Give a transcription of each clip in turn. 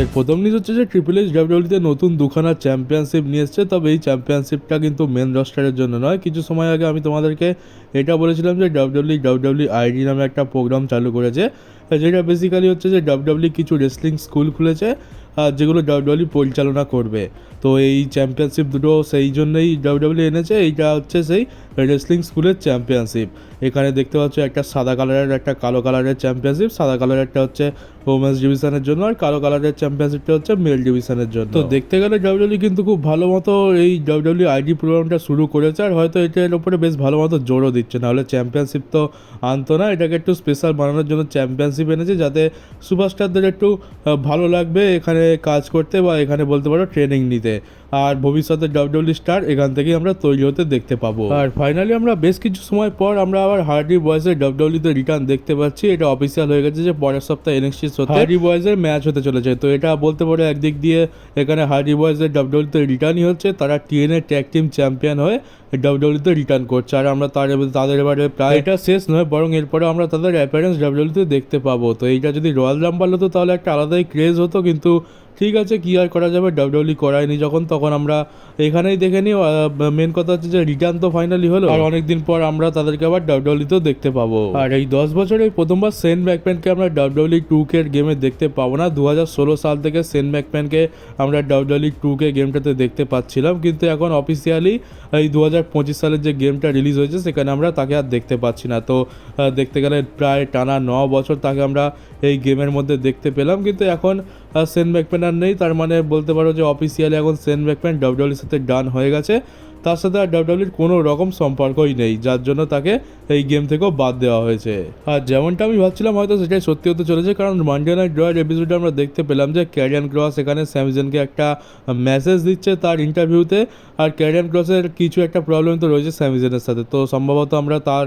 আজকের প্রথম নিউজ হচ্ছে যে ট্রিপল এইচ ডাব্লিউডিতে নতুন দুখানা চ্যাম্পিয়নশিপ নিয়ে এসছে, তবে এই চ্যাম্পিয়নশিপটা কিন্তু মেন রস্টারের জন্য নয়। কিছু সময় আগে আমি তোমাদেরকে এটা বলেছিলাম যে ডাব্লিউডি ডাব্লিউডি আইডি নামে একটা প্রোগ্রাম চালু করেছে, যেটা বেসিক্যালি হচ্ছে যে ডাব্লিউডি কিছু রেসলিং স্কুল খুলেছে যেগুলো ডাব্লিউডি পরিচালনা করবে। তো এই চ্যাম্পিয়নশিপ দুটো সেই জন্যই ডাব্লিউডব্লিউ এনেছে, এইটা হচ্ছে সেই রেসলিং স্কুলের চ্যাম্পিয়নশিপ এখানে দেখতে পাচ্ছ একটা সাদা কালারের একটা কালো কালারের চ্যাম্পিয়নশিপ সাদা কালারের একটা হচ্ছে ওমেন্স ডিভিশনের জন্য আর কালো কালারের চ্যাম্পিয়নশিপটা হচ্ছে মেল ডিভিশনের জন্য। তো দেখতে গেলে ডাব্লিউডব্লিউ কিন্তু খুব ভালো মতো এই ডাব্লিউডব্লিউ আইডি প্রোগ্রামটা শুরু করেছে আর হয়তো এটার উপরে বেশ ভালো মতো জোরও দিচ্ছে, নাহলে চ্যাম্পিয়নশিপ তো আনতো না, এটাকে একটু স্পেশাল বানানোর জন্য চ্যাম্পিয়নশিপ এনেছে যাতে সুপারস্টারদের একটু ভালো লাগবে এখানে কাজ করতে বা এখানে বলতে পারো ট্রেনিং নিতে। আর ভবিষ্যতে ডাব্লিউডব্লিউ স্টার এখান থেকেই আমরা তৈরি হতে দেখতে পাবো। আর ফাইনালি আমরা বেশ কিছু সময় পর আমরা আবার হার্ডি বয়েজের ডাব্লিউডব্লিউতে রিটার্ন দেখতে পাচ্ছি। এটা অফিসিয়াল হয়ে গেছে যে পরের সপ্তাহে এনএক্সটি হতে হার্ডি বয়েজের ম্যাচ হতে চলেছে। তো এটা বলতে পারো একদিক দিয়ে এখানে হার্ডি বয়েজের ডাব্লিউডব্লিউতে রিটার্নই হচ্ছে। তারা টিএনএ ট্যাগ টিম চ্যাম্পিয়ন হয়ে ডাব্লিউডব্লিউতে রিটার্ন করছে। আর আমরা তার তাদের এবারে প্রায় এটা শেষ নয় বরং এরপরে আমরা তাদের অ্যাপিয়ারেন্স ডাব্লিউডব্লিউতে দেখতে পাবো। তো এইটা যদি রয়্যাল রাম্বাল হতো তাহলে একটা আলাদাই ক্রেজ হতো। কিন্তু ঠিক আছে, কি আর করা যাবে? ডাব্লিউডব্লিউ করায়নি যখন, তখন আমরা এখানেই দেখে নিই মেন কথা হচ্ছে যে রিটার্ন তো ফাইনালি হলো। আর অনেকদিন পর আমরা তাদেরকে আবার ডাব্লিউডব্লিউতেও দেখতে পাবো। আর এই দশ বছরে প্রথমবার সেন ম্যাকম্যানকে আমরা ডাব্লিউডব্লিউ টু কে গেমে দেখতে পাবো না। দু হাজার ষোলো সাল থেকে সেন ম্যাকম্যানকে আমরা ডাব্লিউডব্লিউ টু কে গেমটাতে দেখতে পাচ্ছিলাম। কিন্তু এখন অফিসিয়ালি এই দু হাজার পঁচিশ সালের যে গেমটা রিলিজ হয়েছে, সেখানে আমরা তাকে আর দেখতে পাচ্ছি না। তো দেখতে গেলে প্রায় টানা ন বছর তাকে আমরা এই গেমের মধ্যে দেখতে পেলাম। কিন্তু এখন সেন ম্যাকম্যান আর নেই, তার মানে বলতে পারো যে অফিসিয়ালি এখন সেন ম্যাকম্যান ডাব্লিউডব্লিউর সাথে ডান হয়ে গেছে। তার সাথে আর ডাব্লিউডব্লিউর কোনো রকম সম্পর্কই নেই, যার জন্য তাকে এই গেম থেকেও বাদ দেওয়া হয়েছে। আর যেমনটা আমি ভাবছিলাম, হয়তো সেটাই সত্যি হতে চলেছে, কারণ মান্ডে নাইট ড্রয়ের এপিসোডে আমরা দেখতে পেলাম যে ক্যারিয়ান ক্রস এখানে স্যামজনকে একটা মেসেজ দিচ্ছে তার ইন্টারভিউতে আর ক্যারিয়ান ক্রসের কিছু একটা প্রবলেম তো রয়েছে স্যামিজনের সাথে। তো সম্ভবত আমরা তার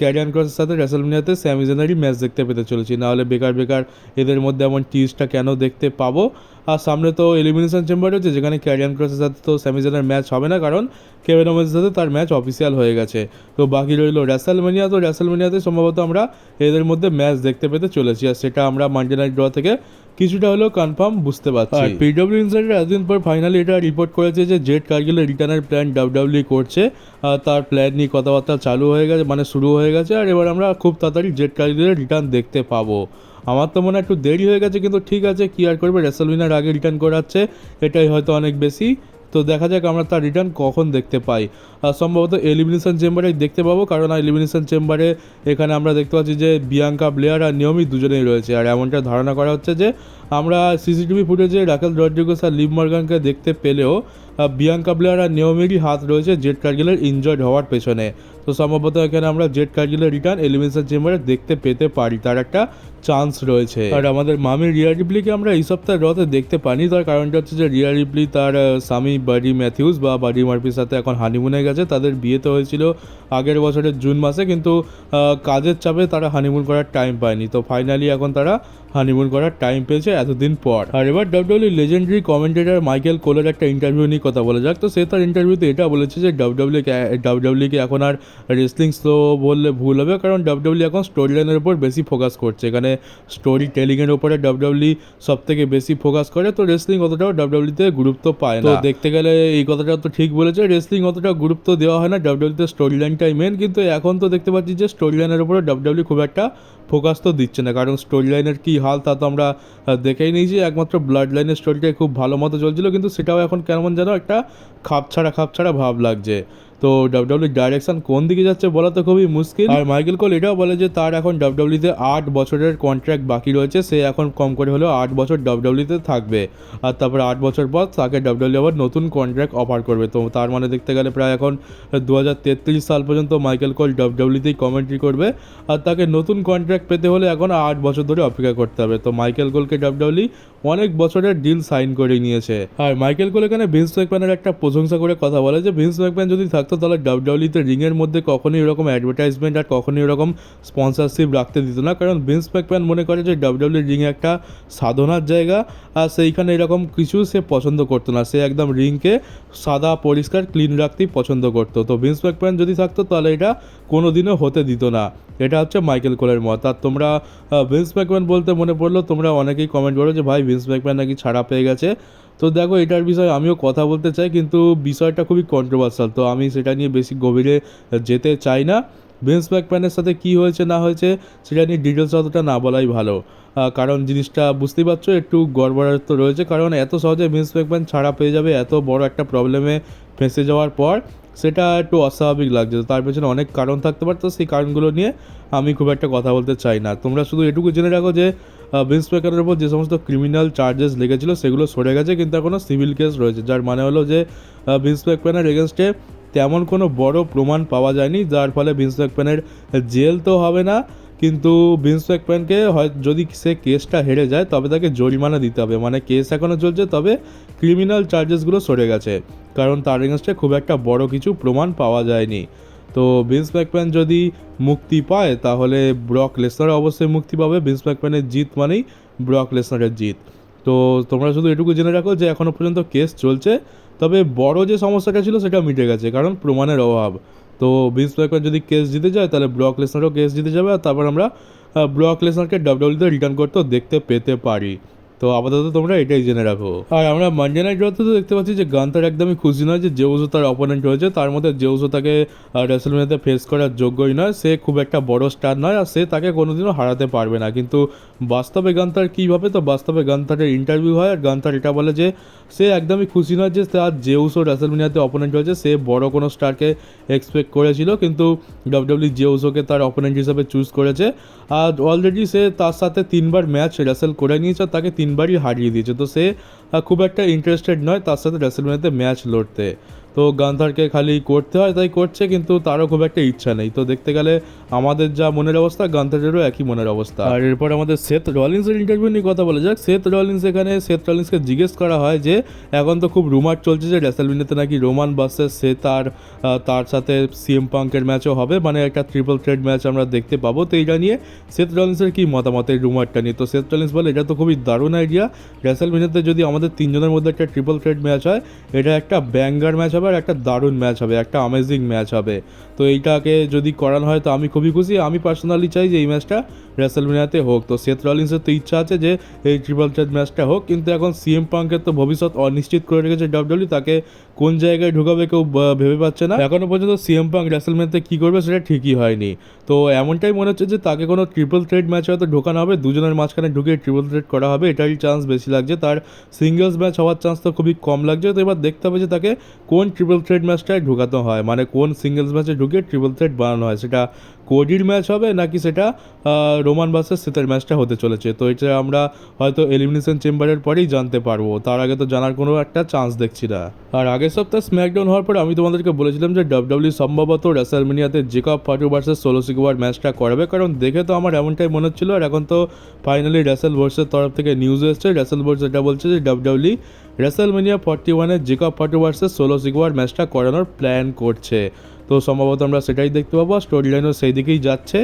ক্যারিয়ান ক্রসের সাথে রেসেলমিনিয়াতে স্যামিজনেরই ম্যাচ দেখতে পেতে চলেছি। নাহলে বেকার বেকার এদের মধ্যে এমন টিজটা কেন দেখতে পাবো? আর সামনে তো এলিমিনেশন চেম্বার রয়েছে, যেখানে ক্যারিয়ান ক্রসের সাথে তো স্যামিজনের ম্যাচ হবে না, কারণ কেভেন ওমেন্সের সাথে তার ম্যাচ অফিসিয়াল হয়ে গেছে। তো বাকি রইল র্যাসেলমেনিয়া তো র্যাসেলমেনিয়াতে সম্ভবত আমরা এদের মধ্যে ম্যাচ দেখতে পেতে চলেছি, আর সেটা আমরা মান্ডে নাইট ড্র থেকে কিছুটা হলেও কনফার্ম বুঝতে পারছি। পিডব্লিউ ইনসাইডার এতদিন পর ফাইনালি এটা রিপোর্ট করেছে যে জেট কার্গিলের রিটার্নের প্ল্যান ডাব্লিউডব্লিউ করছে, আর তার প্ল্যান নিয়ে কথাবার্তা চালু হয়ে গেছে মানে শুরু হয়ে গেছে, আর এবার আমরা খুব তাড়াতাড়ি জেট কার্গিলের রিটার্ন দেখতে পাবো। আমার তো মনে হয় একটু দেরি হয়ে গেছে, কিন্তু ঠিক আছে, কি আর করবে? রেসলভিনার আগে রিটার্ন করাচ্ছে, এটাই হয়তো অনেক বেশি। তো দেখা যাক আমরা তার রিটার্ন কখন দেখতে পাই। আর সম্ভবত এলিমিনেশন চেম্বারে দেখতে পাবো, কারণ এলিমিনেশন চেম্বারে এখানে আমরা দেখতে পাচ্ছি যে বিয়াঙ্কা ব্লেয়ার আর নিয়মিত দুজনেই রয়েছে। আর এমনটা ধারণা করা হচ্ছে যে আমরা সিসিটিভি ফুটেজে রাকেল রড্রিগোস আর লিভ মার্গানকে দেখতে পেলেও বিয়াঙ্কা ব্লেয়ার আর নিয়মেরই হাত রয়েছে জেট কার্গিলের ইনজয়েড হওয়ার পেছনে। তো সম্ভবত এখানে আমরা জেট কার্গিলের রিটার্ন এলিমিনেশন চেম্বারে দেখতে পেতে পারি, তার একটা চান্স রয়েছে। আর আমাদের মামি রিয়া রিপ্লিকে আমরা এই সপ্তাহে রতে দেখতে পাইনি, তার কারণটা হচ্ছে যে রিয়া রিপ্লি তার স্বামী বাডি ম্যাথিউস বা বাডি মার্পির সাথে এখন হানিমুনে গেছে, তাদের বিয়েতে হয়েছিল আগের বছরের জুন মাসে, কিন্তু কাজের চাপে তারা হানিমুন করার টাইম পায়নি। তো ফাইনালি এখন তারা হানিমুন করার টাইম পেয়েছে এতদিন পর। আর এবার ডাব্লিউডব্লিউ লেজেন্ডারি কমেন্টেটর মাইকেল কোলের একটা ইন্টারভিউ নিয়ে কথা বলা যাক। তো সে তার ইন্টারভিউতে এটা বলেছে যে ডাব্লিউডব্লিউ ডাব্লিউডব্লিউকে এখন আর রেসলিং স্লো বললে ভুল হবে, কারণ ডাব্লিউডব্লিউ এখন স্টোরি লাইনের উপর বেশি ফোকাস করছে। এখানে স্টোরি টেলিংয়ের উপরে ডাব্লিউডব্লিউ সব থেকে বেশি ফোকাস করে, তো রেসলিং অতটাও ডাব্লিউডব্লিউতে গুরুত্ব পায় না। দেখতে গেলে এই কথাটা তো ঠিক বলেছে রেসলিং অতটা গুরুত্ব দেওয়া হয় না ডাব্লিউডব্লিউতে স্টোরি লাইনটাই মেন কিন্তু এখন তো দেখতে পাচ্ছি যে স্টোরি লাইনের উপরে ডাব্লিউডব্লিউ খুব একটা ফোকাস তো দিচ্ছে না, কারণ স্টোরি লাইনের কী হাল তা তো আমরা দেখেই নিয়েছি একমাত্র ব্লাড লাইনের স্টোরিটাই খুব ভালো মতো চলছিল, কিন্তু সেটাও এখন কেমন যেন একটা খাপছাড়া খাপছাড়া ভাব লাগছে। তো ডাব্লিউডব্লিউ ডাইরেকশন কোন দিকে যাচ্ছে বলা তো খুবই মুশকিল। আর মাইকেল কোল এটাও বলে যে তার এখন ডাব্লিউডব্লিউতে আট বছরের কন্ট্রাক্ট বাকি রয়েছে, সে এখন কম করে হলেও আট বছর ডাব্লিউডব্লিউতে থাকবে। আর তারপর আট বছর পর তাকে ডাব্লিউডব্লিউ আবার নতুন কন্ট্রাক্ট অফার করবে। তো তার মানে দেখতে গেলে প্রায় এখন দু হাজার তেত্রিশ সাল পর্যন্ত মাইকেল কোল ডাব্লিউডব্লিউতেই কমেন্ট্রি করবে। আর তাকে নতুন কন্ট্রাক্ট পেতে হলে এখন আট বছর ধরে অপেক্ষা করতে হবে। তো মাইকেল কোলকে ডাব্লিউডব্লিউ অনেক বছরের ডিল সাইন করে নিয়েছে। আর মাইকেল কোল এখানে ভিন্স ম্যাকম্যানের একটা প্রশংসা করে কথা বলে যে ভিন্স ম্যাকম্যান যদি থাকতো থাকতো তাহলে ডাব্লিউডাব্লিউতে রিংয়ের মধ্যে কখনোই এরকম অ্যাডভার্টাইজমেন্ট আর কখনোই এরকম স্পন্সরশিপ রাখতে দিত না। কারণ ভিন্স ম্যাকম্যান মনে করে যে ডাব্লিউডাব্লিউ রিং একটা সাধনার জায়গা, আর সেইখানে এরকম কিছু সে পছন্দ করতো না। সে একদম রিংকে সাদা, পরিষ্কার ক্লিন রাখতেই পছন্দ করতো। তো ভিন্স ম্যাকম্যান যদি থাকতো, তাহলে এটা কোনো দিনও হতে দিত না। এটা হচ্ছে মাইকেল কোলের মত। আর তোমরা ভিন্স ম্যাকম্যান বলতে মনে পড়ল, তোমরা অনেকেই কমেন্ট করো যে, ভাই ভিন্স ম্যাকম্যান নাকি ছাড়া পেয়ে গেছে? তো দেখো, এটার বিষয়ে আমিও কথা বলতে চাই, কিন্তু বিষয়টা খুবই কন্ট্রোভার্সাল তো আমি সেটা নিয়ে বেশি গভীরে যেতে চাই না। ভিন্স ম্যাকম্যানের সাথে কী হয়েছে, না হয়েছে, সেটা নিয়ে ডিটেলস অতটা না বলাই ভালো। কারণ জিনিসটা বুঝতেই পারছ, একটু গড়বড়াত্ব রয়েছে, কারণ এত সহজে ভিন্স ম্যাকম্যান ছাড়া পেয়ে যাবে এত বড় একটা প্রবলেমে ফেঁসে যাওয়ার পর, সেটা একটু অস্বাভাবিক লাগছে। তার পেছনে অনেক কারণ থাকতে পারতো সেই কারণগুলো নিয়ে আমি খুব একটা কথা বলতে চাই না। তোমরা শুধু এটুকু জেনে রাখো যে ভিন্স ম্যাকম্যানের উপর যে সমস্ত ক্রিমিনাল চার্জেস লেগেছিল সেগুলো সরে গেছে, কিন্তু এখনও সিভিল কেস রয়েছে, যার মানে হলো যে ভিন্স ম্যাকম্যানের এগেনস্টে তেমন কোনো বড় প্রমাণ পাওয়া যায়নি, যার ফলে ভিন্স ম্যাকম্যানের জেল তো হবে না, কিন্তু ভিন্স ম্যাকম্যানকে হয়, যদি সে কেসটা হেরে যায়, তবে তাকে জরিমানা দিতে হবে মানে কেস এখনও চলছে, তবে ক্রিমিনাল চার্জেসগুলো সরে গেছে, কারণ তার এগেনস্টে খুব একটা বড় কিছু প্রমাণ পাওয়া যায়নি। তো ভিন্স ম্যাকম্যান যদি মুক্তি পায়, তাহলে ব্রক লেসনার অবশ্যই মুক্তি পাবে। ভিন্স ম্যাকম্যানের জিত মানেই ব্রক লেসনারের জিত। তো তোমরা শুধু এটুকু জেনে রাখো যে এখনও পর্যন্ত কেস চলছে। তবে বড় যে সমস্যাটা ছিল, সেটা মিটে গেছে, কারণ প্রমাণের অভাব। তো ভিন্স ম্যাকম্যান যদি কেস জিতে যায়, তাহলে ব্রক লেসনারও কেস জিতে যাবে। আর তারপর আমরা ব্রক লেসনারকে ডাব্লিউতে রিটার্ন করতেও দেখতে পেতে পারি। তো আপাতত তোমরা এটাই জেনে রাখো। আর আমরা মানডে নাইট তো দেখতে পাচ্ছি যে গান্তার একদমই খুশি নয় যে জেউসো তার অপোনেন্ট হয়েছে তার মধ্যে জেউসো তাকে রেসলমেনিয়াতে ফেস করার যোগ্যই নয়, সে খুব একটা বড় স্টার নয় আর সে তাকে কোনোদিনও হারাতে পারবে না। কিন্তু বাস্তবে গান্তার কীভাবে তো বাস্তবে গান্তারের ইন্টারভিউ হয় আর গান্তার এটা বলে যে সে একদমই খুশি নয় যে তার জেউসো রেসলমেনিয়াতে অপোনেন্ট হয়েছে সে বড় কোনো স্টারকে এক্সপেক্ট করেছিল। কিন্তু ডব্লিউডব্লিউ জেউসোকে তার অপোনেন্ট হিসাবে চুজ করেছে, আর অলরেডি সে তার সাথে তিনবার ম্যাচ রেসেল করে নিয়েছে তাকে তাকে তিনবারই হারিয়ে দিয়েছে। তো সে খুব একটা ইন্টারেস্টেড নয় তার সাথে রেসেলমেনিয়াতে ম্যাচ লড়তে। তো গান্ধারকে খালি করতে হয়, তাই করছে, কিন্তু তারও খুব একটা ইচ্ছা নেই। তো দেখতে গেলে আমাদের যা মনের অবস্থা, গান্ধারেরও একই মনের অবস্থা। আর এরপর আমাদের সেথ রলিন্সের ইন্টারভিউ নিয়ে কথা বলা যাক। সেথ রলিন্স এখানে, সেথ রলিন্সকে জিজ্ঞেস করা হয় যে, এখন তো খুব রুমার চলছে যে রেসেলমিনিতে নাকি রোমান বাসে সে তার তার সাথে সিএম পাঙ্কের ম্যাচও হবে। মানে একটা ট্রিপল থ্রেড ম্যাচ আমরা দেখতে পাবো। তো এইটা নিয়ে সেথ রলিন্সের কি মতামত এই রুমারটা নিয়ে? তো সেথ রলিন্স বলে, এটা তো খুবই দারুণ আইডিয়া রেসেলমিনিতে যদি আমাদের তিনজনের মধ্যে একটা ট্রিপল থ্রেড ম্যাচ হয়, এটা একটা ব্যাঙ্গার ম্যাচ হবে। আর একটা দারুণ ম্যাচ হবে, একটা অ্যামেজিং ম্যাচ হবে। তো এইটাকে যদি করানো হয়, তো আমি খুবই খুশি। আমি পার্সোনালি চাই যে এই ম্যাচটা রেসেলমিনিয়াতে হোক। তো সেথ রলিন্সের তো ইচ্ছা আছে যে এই ট্রিপল থ্রেড ম্যাচটা হোক, কিন্তু এখন সিএম পাঙ্কের তো ভবিষ্যৎ অনিশ্চিত করে রেখেছে ডাব্লিউডব্লিউ তাকে কোন জায়গায় ঢুকাবে কেউ ভেবে পাচ্ছে না। এখনও পর্যন্ত সিএম পাঙ্ক রেসেলমিনিয়াতে কী করবে সেটা ঠিকই হয়নি। তো এমনটাই মনে হচ্ছে যে তাকে কোনো ট্রিপল থ্রেড ম্যাচ হয়তো ঢোকানো হবে, দুজনের মাঝখানে ঢুকে ট্রিপল থ্রেড করা হবে এটারই চান্স বেশি লাগছে। তার সিঙ্গেলস ম্যাচ হওয়ার চান্স তো খুবই কম লাগছে। তো এবার দেখতে হবে যে তাকে কোন ট্রিপল থ্রেড ম্যাচটায় ঢোকাতে হয়। মানে কোন সিঙ্গেলস ম্যাচে ঢুকে ট্রিপল থ্রেড বানানো হয়? সেটা কোডির ম্যাচ হবে নাকি সেটা রোমান বাসের সেতের ম্যাচটা হতে চলেছে? তো এটা আমরা হয়তো এলিমিনেশন চেম্বারের পরেই জানতে পারব। তার আগে তো জানার কোনো একটা চান্স দেখছি না। আর আগের সপ্তাহে স্ম্যাকডাউন হওয়ার পরে আমি তোমাদেরকে বলেছিলাম যে ডাব্লিউডব্লিউ সম্ভবত রেসালমিনিয়াতে Jacob Fatu versus Solo Sikoa ম্যাচটা করাবে। কারণ দেখে তো আমার এমনটাই মনে হচ্ছিল। আর এখন তো ফাইনালি রেসেল বোর্ডসের তরফ থেকে নিউজ এসছে। রেসেল বোর্ডস এটা বলছে যে ডাব্লিউডব্লিউ রেসালমিনিয়া ফর্টি ওয়ানে Jacob Fatu versus Solo Sikoa ম্যাচটা করানোর প্ল্যান করছে। তো সম্ভবত আমরা সেটাই দেখতে পাবো স্টোরি লাইনও সেই দিকেই যাচ্ছে।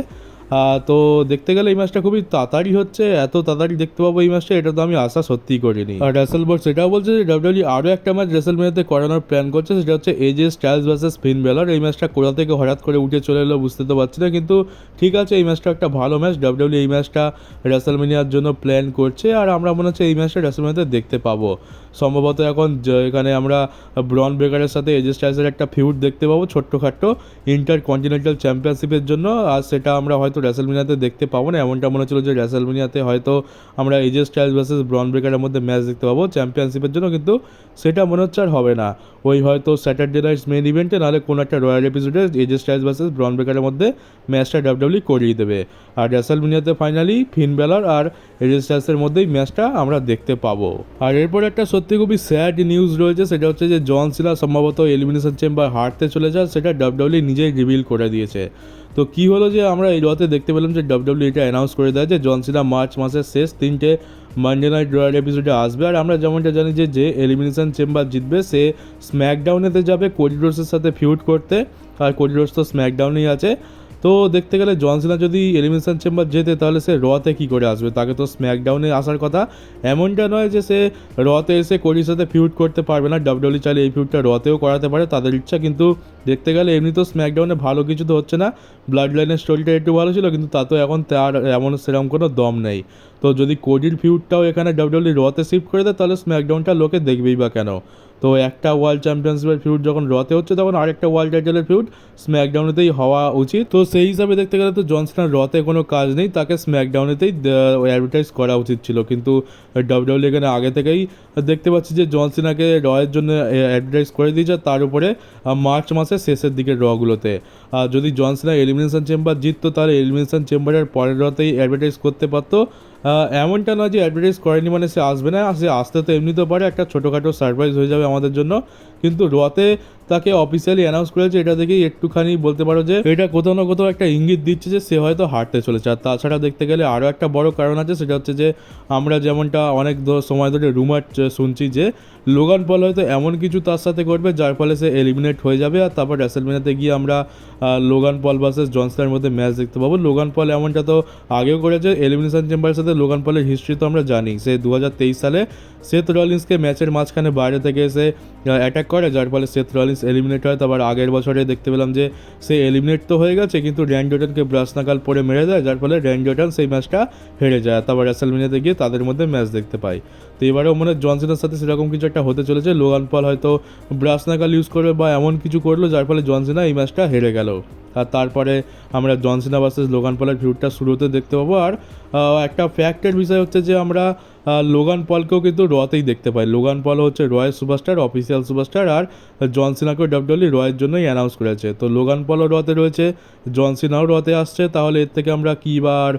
তো দেখতে গেলে এই ম্যাচটা খুবই তাড়াতাড়ি হচ্ছে, এত তাড়াতাড়ি দেখতে পাবো এই ম্যাচটা, এটা তো আমি আশা সত্যিই করিনি। আর রেসেল বোর্ড সেটাও বলছে যে ডাব্লিউডব্লিউ আরও একটা ম্যাচ রেসেল মেয়াতে করানোর প্ল্যান করছে, সেটা হচ্ছে এজে স্টাইলস ভার্সেস ফিন বেলার এই ম্যাচটা কোথা থেকে হঠাৎ করে উঠে চলে এলো বুঝতে তো পারছি না, কিন্তু ঠিক আছে, এই ম্যাচটা একটা ভালো ম্যাচ ডাব্লিউডব্লিউ এই ম্যাচটা রেসেলমিনিয়ার জন্য প্ল্যান করছে, আর আমরা মনে হচ্ছে এই ম্যাচটা রেসেলমিনিয়াতে দেখতে পাবো। সম্ভবত এখন এখানে আমরা ব্রন ব্রেকারের সাথে এজে স্টাইলসের একটা ফিউড দেখতে পাবো ছোট্টখাট্ট ইন্টার কন্টিনেন্টাল চ্যাম্পিয়নশিপের জন্য, আর সেটা আমরা হয়তো রেসেলমিনিয়াতে দেখতে পাবো না। এমনটা মনে হচ্ছিল যে রেসেলমিনিয়াতে হয়তো আমরা এজে স্টাইলস ভার্সেস ব্রন ব্রেকারের মধ্যে ম্যাচ দেখতে পাবো চ্যাম্পিয়নশিপের জন্য, কিন্তু সেটা মনে হচ্ছে আর হবে না। ওই হয়তো স্যাটারডে নাইটস মেন ইভেন্টে নাহলে কোনো একটা রয়্যাল এপিসোডে এজে স্টাইলস ভার্সেস ব্রন ব্রেকারের মধ্যে ম্যাচটা ডাব্লিউডব্লিউ করিয়ে দেবে। আর রেসেলমিনিয়াতে ফাইনালি ফিন বেলার আর এজে স্টাইলসের মধ্যেই ম্যাচটা আমরা দেখতে পাবো। আর এরপর একটা সত্যি খুবই স্যাড নিউজ রয়েছে, সেটা হচ্ছে যে জন সিনা সম্ভবত এলিমিনেশন চেম্বার হারতে চলে যায় সেটা ডাব্লিউডব্লিউ নিজেই রিভিল করে দিয়েছে। তো কি হলো যে আমরা এই রাতে দেখতে পেলাম যে ডাব্লিউডব্লিউ এটা অ্যানাউন্স করে দেয় যে জন সিনা মার্চ মাসের শেষ তিনটে মানডে নাইট রয়্যাল এপিসোডে আসবে। আর আমরা যেমনটা জানি যে যে এলিমিনেশন চেম্বার জিতবে, সে স্ম্যাকডাউনেতে যাবে কোরিডোর্সের সাথে ফিউট করতে। আর কোরিডোর্স তো স্ম্যাকডাউনেই আছে। তো দেখতে গেলে জনসিনা যদি এলিমিনেশন চেম্বার যেতে তাহলে সে রতে কী করে আসবে? তাকে তো স্ম্যাকডাউনে আসার কথা। এমনটা নয় যে সে রতে এসে কোরির সাথে ফিউড করতে পারবে না। ডাব্লিউডব্লিউ চাইলে এই ফিউডটা রতেও করাতে পারে, তাদের ইচ্ছা। কিন্তু দেখতে গেলে এমনি তো স্ম্যাকডাউনে ভালো কিছু তো হচ্ছে না। ব্লাড লাইনের স্টোরিটা একটু ভালো ছিল, কিন্তু তাতেও এখন তার এমন সেরকম কোনো দম নেই। তো যদি কোডির ফিউডটাও এখানে ডাব্লিউডব্লিউ রতে শিফট করে দেয়, তাহলে স্ম্যাকডাউনটা লোকে দেখবেই বা কেন? তো একটা ওয়ার্ল্ড চ্যাম্পিয়নশিপের ফিউড যখন রতে হচ্ছে, তখন আরেকটা ওয়ার্ল্ড টাইটেলের ফিউড স্ম্যাকডাউনেতেই হওয়া উচিত। তো সেই হিসাবে দেখতে গেলে তো জনসনার রতে কোনো কাজ নেই, তাকে স্ম্যাকডাউনেতেই অ্যাডভার্টাইজ করা উচিত ছিল। কিন্তু ডাব্লিউডব্লিউ এখানে আগে থেকেই দেখতে পাচ্ছি যে জনসিনাকে রয়ের জন্য অ্যাডভার্টাইজ করে দিয়েছে। তার উপরে মার্চ মাসের শেষের দিকের রগুলোতে। আর যদি জনসিনা এলিমিনেশন চেম্বার জিততো, তাহলে এলিমিনেশন চেম্বারের পরের রতেই অ্যাডভার্টাইজ করতে পারতো। এমনটা নয় যে অ্যাডভার্টাইজ করেনি মানে সে আসবে না, সে আসতে তো এমনিতেও পারে, একটা ছোটোখাটো সারপ্রাইজ হয়ে যাবে আমাদের জন্য। কিন্তু রতে তাকে অফিসিয়ালি অ্যানাউন্স করেছে, এটা দেখেই একটুখানি বলতে পারো যে এটা কোথাও না কোথাও একটা ইঙ্গিত দিচ্ছে যে সে হয়তো হারতে চলেছে। আর তাছাড়া দেখতে গেলে আরও একটা বড় কারণ আছে, সেটা হচ্ছে যে আমরা যেমনটা অনেক সময় ধরে রুমার শুনছি যে লোগান পল হয়তো এমন কিছু তার সাথে করবে যার ফলে সে এলিমিনেট হয়ে যাবে। আর তারপর রেসেলমিনাতে গিয়ে আমরা লোগান পল ভার্সেস জনসনের মধ্যে ম্যাচ দেখতে পাবো। লোগান পল এমনটা তো আগেও করেছে এলিমিনেশন চেম্বারের সাথে লোগান পলের হিস্ট্রি তো আমরা জানি। সে দু হাজার তেইশ সালে সেথ রলিন্সকে ম্যাচের মাঝখানে বাইরে থেকে এসে অ্যাটাক করে, যার ফলে সেথ রলিন্স এলিমিনেট হয়। তারপর আগের বছরে দেখতে পেলাম যে, সে এলিমিনেট তো হয়ে গেছে, কিন্তু র্যান্ডোটনকে ব্রাশ নাকাল পরে মেরে দেয়, যার ফলে র্যান্ডোটন সেই ম্যাচটা হেরে যায়। তারপর রেসেলমিনাতে গিয়ে তাদের মধ্যে ম্যাচ দেখতে পাই। তো এবারেও মনে হয় জনসনের সাথে সেরকম কিছু একটা হতে চলেছে। লোগান পল হয়তো ব্রাশ নাকাল ইউজ করবে বা এমন কিছু করল, যার ফলে জনসিনা এই ম্যাচটা হেরে গেল। আর তারপরে আমরা জনসিনা ভার্সেস লোগান পলের ফিউডটা শুরুতে দেখতে পাবো। আর একটা ফ্যাক্টের বিষয় হচ্ছে যে আমরা লোগান পলকেও কিন্তু রতেই দেখতে পাই। লোগান পল হচ্ছে রয়ের সুপারস্টার অফিসিয়াল সুপারস্টার আর জনসিনাকেও ডাব্লিউডব্লিউ রয়ের জন্যই অ্যানাউন্স করেছে। তো লোগান পলও রতে রয়েছে জনসিনাও রতে আসছে, তাহলে এর থেকে আমরা কী বার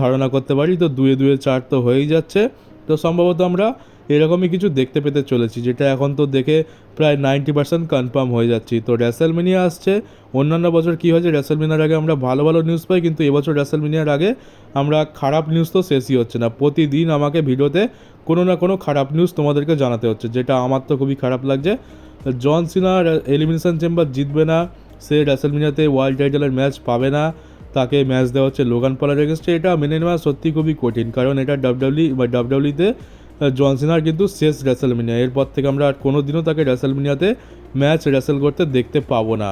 ধারণা করতে পারি? তো দুয়ে দুয়ে চার তো হয়েই যাচ্ছে। তো সম্ভবত আমরা এরকমই কিছু দেখতে পেতে চলেছি, যেটা এখন তো দেখে প্রায় নাইনটি পার্সেন্ট কনফার্ম হয়ে যাচ্ছি। তো র্যাসেলমিনিয়া আসছে, অন্যান্য বছর কী হয়েছে র্যাসেলমিনিয়ার আগে আমরা ভালো ভালো নিউজ পাই, কিন্তু এবছর র্যাসেলমিনিয়ার আগে আমরা খারাপ নিউজ তো শেষই হচ্ছে না। প্রতিদিন আমাকে ভিডিওতে কোনো না কোনো খারাপ নিউজ তোমাদেরকে জানাতে হচ্ছে, যেটা আমার তো খুবই খারাপ লাগছে। জন সিনা এলিমিনেশন চেম্বার জিতবে না, সে র্যাসেলমিনিয়াতে ওয়ার্ল্ড টাইটেলের ম্যাচ পাবে না, তাকে ম্যাচ দেওয়া হচ্ছে লোগান পলার এগেনস্টে। এটা মেনে নেওয়া সত্যি খুবই কঠিন, কারণ এটা ডাব্লিউডব্লিউ বা ডাব্লিউডব্লিউতে জনসিনার কিন্তু শেষ র্যাসেলমিনিয়া এরপর থেকে আমরা আর কোনো দিনও তাকে র্যাসেলমিনিয়াতে ম্যাচ রেসেল করতে দেখতে পাবো না।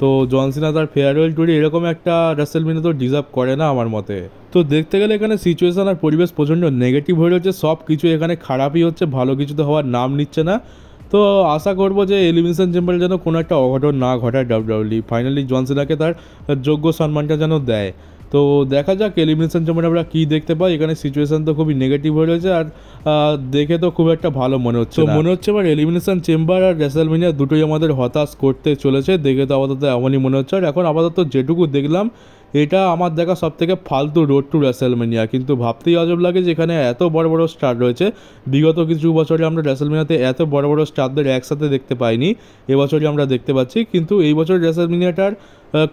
তো জনসিনা তার ফেয়ারওয়েল টুরে এরকম একটা র্যাসেলমিনিয়া তো ডিজার্ভ করে না আমার মতে। তো দেখতে গেলে এখানে সিচুয়েশন আর পরিবেশ প্রচণ্ড নেগেটিভ হয়ে রয়েছে সব কিছু এখানে খারাপই হচ্ছে, ভালো কিছু তো হওয়ার নাম নিচ্ছে না। তো আশা করব যে এলিমিনেশন চেম্বারে যেন কোনো একটা অঘটন না ঘটায় ডাব্লিউডব্লিউ ফাইনালি জনসিনাকে তার যোগ্য সম্মানটা যেন দেয়। তো দেখা যাক এলিমিনেশন চেম্বারে আমরা কী দেখতে পাই। এখানে সিচুয়েশান তো খুবই নেগেটিভ হয়ে রয়েছে আর দেখে তো খুব একটা ভালো মনে হচ্ছে তো মনে হচ্ছে এবার এলিমিনেশন চেম্বার আর রেসেলমিনিয়া দুটোই আমাদের হতাশ করতে চলেছে। দেখে তো আপাতত এমনই মনে হচ্ছে। আর এখন আপাতত যেটুকু দেখলাম এটা আমার দেখা সব থেকে ফালতু রোড টু রেসেলমেনিয়া কিন্তু ভাবতেই অজব লাগে যে এখানে এত বড় বড় স্টার রয়েছে। বিগত কিছু বছরে আমরা রেসেলমেনিয়াতে এত বড় বড় স্টারদের একসাথে দেখতে পাইনি। এবছরই আমরা দেখতে পাচ্ছি। কিন্তু এই বছর রেসেলমেনিয়াটার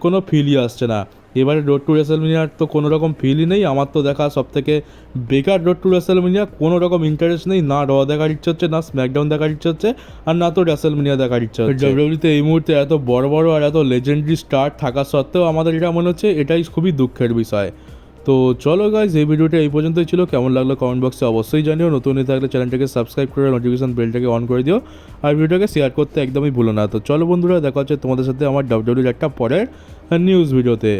কোনো ফিলই আসছে না। এবারে রোড টু রেসেলমিনিয়ার তো কোনো রকম ফিলই নেই। আমার তো দেখা সব থেকে বেকার রোড টু রেসেলমিনিয়া কোনো রকম ইন্টারেস্ট নেই। না র দেখার ইচ্ছে হচ্ছে, না স্ম্যাকডাউন দেখার ইচ্ছে হচ্ছে, আর না তো রেসেলমিনিয়া দেখার ইচ্ছে হচ্ছে। ডাব্লিউডব্লিউতে এই মুহূর্তে এত বড় বড় আর এত লেজেন্ডারি স্টার থাকা সত্ত্বেও আমাদের এটা মনে হচ্ছে এটাই খুবই দুঃখের বিষয়। তো চলো গাইজ এই ভিডিওটা এই পর্যন্তই ছিল। কেমন লাগল কমেন্ট বক্সে অবশ্যই জানিও। নতুন হয়ে থাকলে চ্যানেলটাকে সাবস্ক্রাইব করে নোটিফিকেশন বেলটাকে অন করে দিও। আর ভিডিওটাকে শেয়ার করতে একদমই ভুলো না। তো চলো বন্ধুরা, দেখা হচ্ছে তোমাদের সাথে আমার ডাব্লিউডব্লিউর একটা পরের নিউজ ভিডিওতে